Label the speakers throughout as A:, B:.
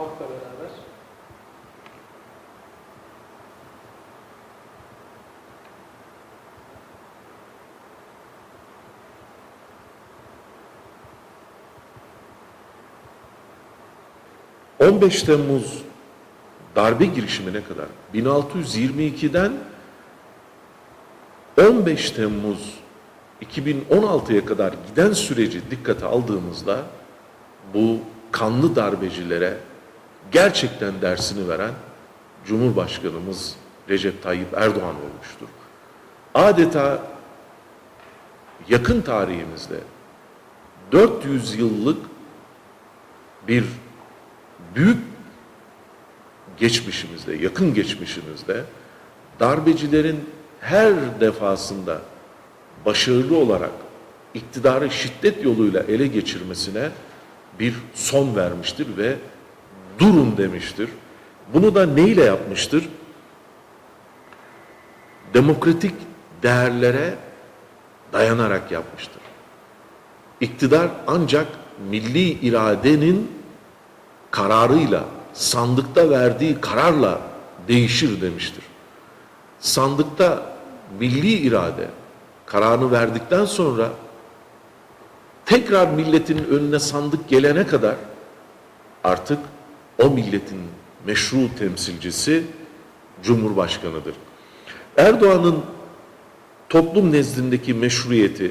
A: halkla beraber.
B: Hı. 15 Temmuz darbe girişimine kadar 1622'den 15 Temmuz 2016'ya kadar giden süreci dikkate aldığımızda bu kanlı darbecilere gerçekten dersini veren Cumhurbaşkanımız Recep Tayyip Erdoğan olmuştur. Adeta yakın tarihimizde 400 yıllık bir büyük geçmişimizde, yakın geçmişimizde darbecilerin her defasında başarılı olarak iktidarı şiddet yoluyla ele geçirmesine bir son vermiştir ve durun demiştir. Bunu da neyle yapmıştır? Demokratik değerlere dayanarak yapmıştır. İktidar ancak milli iradenin kararıyla, sandıkta verdiği kararla değişir demiştir. Sandıkta milli irade kararını verdikten sonra tekrar milletin önüne sandık gelene kadar artık o milletin meşru temsilcisi Cumhurbaşkanıdır. Erdoğan'ın toplum nezdindeki meşruiyeti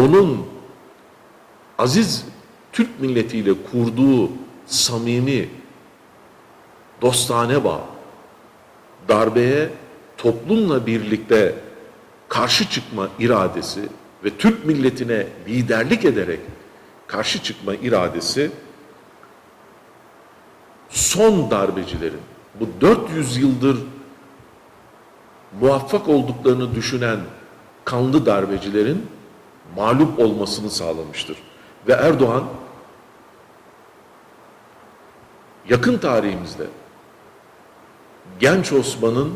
B: onun aziz Türk milletiyle kurduğu samimi dostane bağ darbeye toplumla birlikte karşı çıkma iradesi ve Türk milletine liderlik ederek karşı çıkma iradesi son darbecilerin bu 400 yıldır muvaffak olduklarını düşünen kanlı darbecilerin mağlup olmasını sağlamıştır. Ve Erdoğan yakın tarihimizde genç Osman'ın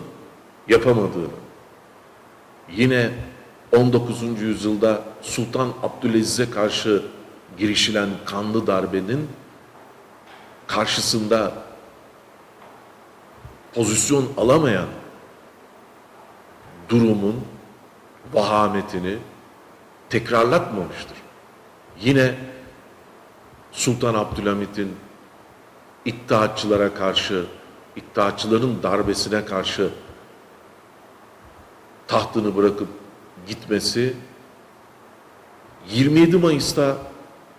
B: yapamadığını, yine 19. yüzyılda Sultan Abdülaziz'e karşı girişilen kanlı darbenin karşısında pozisyon alamayan durumun vahametini tekrarlatmamıştır. Yine Sultan Abdülhamit'in iddiatçılara karşı, iddiatçıların darbesine karşı tahtını bırakıp gitmesi 27 Mayıs'ta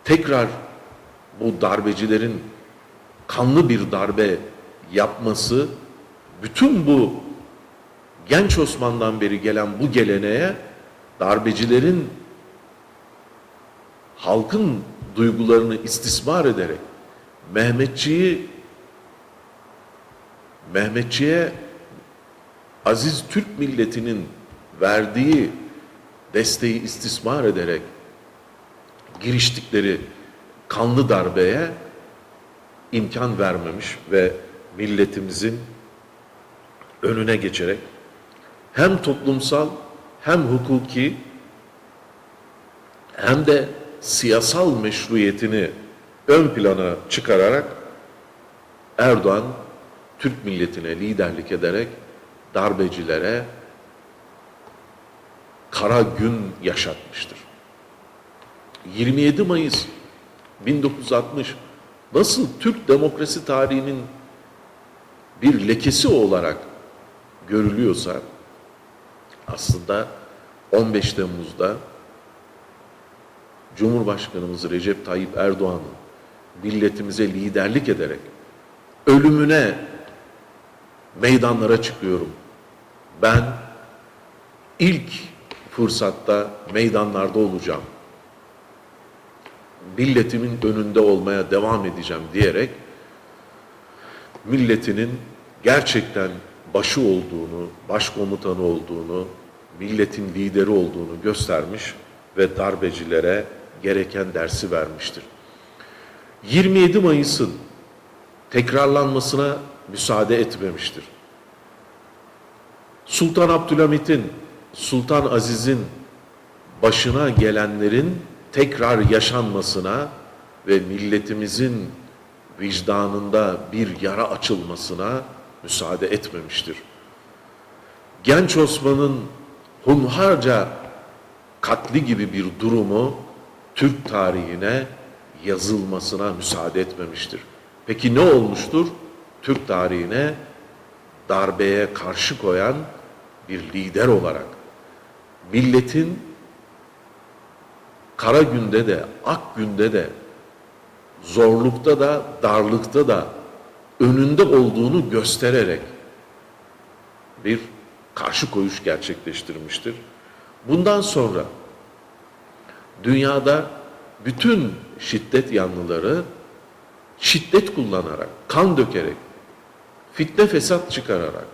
B: tekrar bu darbecilerin kanlı bir darbe yapması bütün bu genç Osman'dan beri gelen bu geleneğe darbecilerin halkın duygularını istismar ederek Mehmetçiyi Mehmetçiye aziz Türk milletinin verdiği desteği istismar ederek giriştikleri kanlı darbeye imkan vermemiş ve milletimizin önüne geçerek hem toplumsal hem hukuki hem de siyasal meşruiyetini ön plana çıkararak Erdoğan Türk milletine liderlik ederek darbecilere kara gün yaşatmıştır. 27 Mayıs 1960 nasıl Türk demokrasi tarihinin bir lekesi olarak görülüyorsa aslında 15 Temmuz'da Cumhurbaşkanımız Recep Tayyip Erdoğan'ın milletimize liderlik ederek ölümüne meydanlara çıkıyorum. Ben ilk fırsatta meydanlarda olacağım. Milletimin önünde olmaya devam edeceğim diyerek milletinin gerçekten başı olduğunu, başkomutanı olduğunu, milletin lideri olduğunu göstermiş ve darbecilere gereken dersi vermiştir. 27 Mayıs'ın tekrarlanmasına müsaade etmemiştir. Sultan Abdülhamit'in, Sultan Aziz'in başına gelenlerin tekrar yaşanmasına ve milletimizin vicdanında bir yara açılmasına müsaade etmemiştir. Genç Osman'ın hunharca katli gibi bir durumu Türk tarihine yazılmasına müsaade etmemiştir. Peki ne olmuştur? Türk tarihine darbeye karşı koyan bir lider olarak milletin kara günde de ak günde de zorlukta da darlıkta da önünde olduğunu göstererek bir karşı koyuş gerçekleştirmiştir. Bundan sonra dünyada bütün şiddet yanlıları şiddet kullanarak, kan dökerek, fitne fesat çıkararak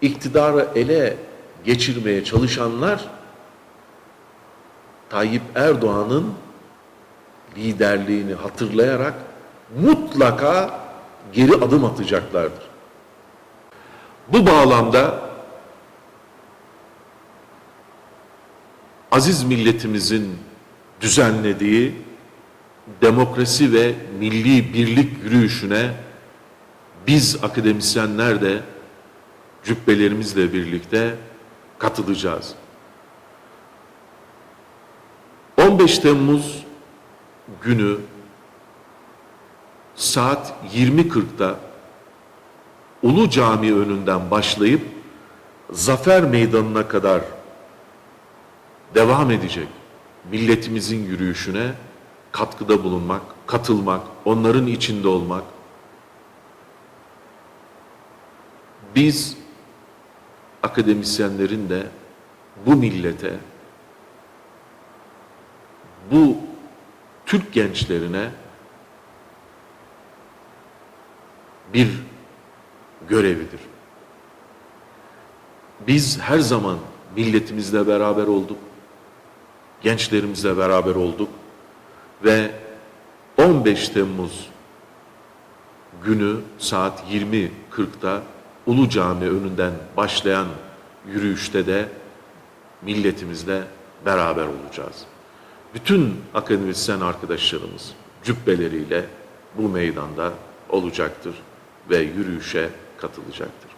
B: iktidarı ele geçirmeye çalışanlar Tayyip Erdoğan'ın liderliğini hatırlayarak mutlaka geri adım atacaklardır. Bu bağlamda aziz milletimizin düzenlediği demokrasi ve milli birlik yürüyüşüne biz akademisyenler de cübbelerimizle birlikte katılacağız. 15 Temmuz günü saat 20.40'da Ulu Cami önünden başlayıp Zafer Meydanı'na kadar devam edecek milletimizin yürüyüşüne katkıda bulunmak, katılmak, onların içinde olmak. Biz akademisyenlerin de bu millete, bu Türk gençlerine bir görevidir. Biz her zaman milletimizle beraber olduk. Gençlerimizle beraber olduk ve 15 Temmuz günü saat 20.40'da Ulu Cami önünden başlayan yürüyüşte de milletimizle beraber olacağız. Bütün akademisyen arkadaşlarımız cübbeleriyle bu meydanda olacaktır ve yürüyüşe katılacaktır.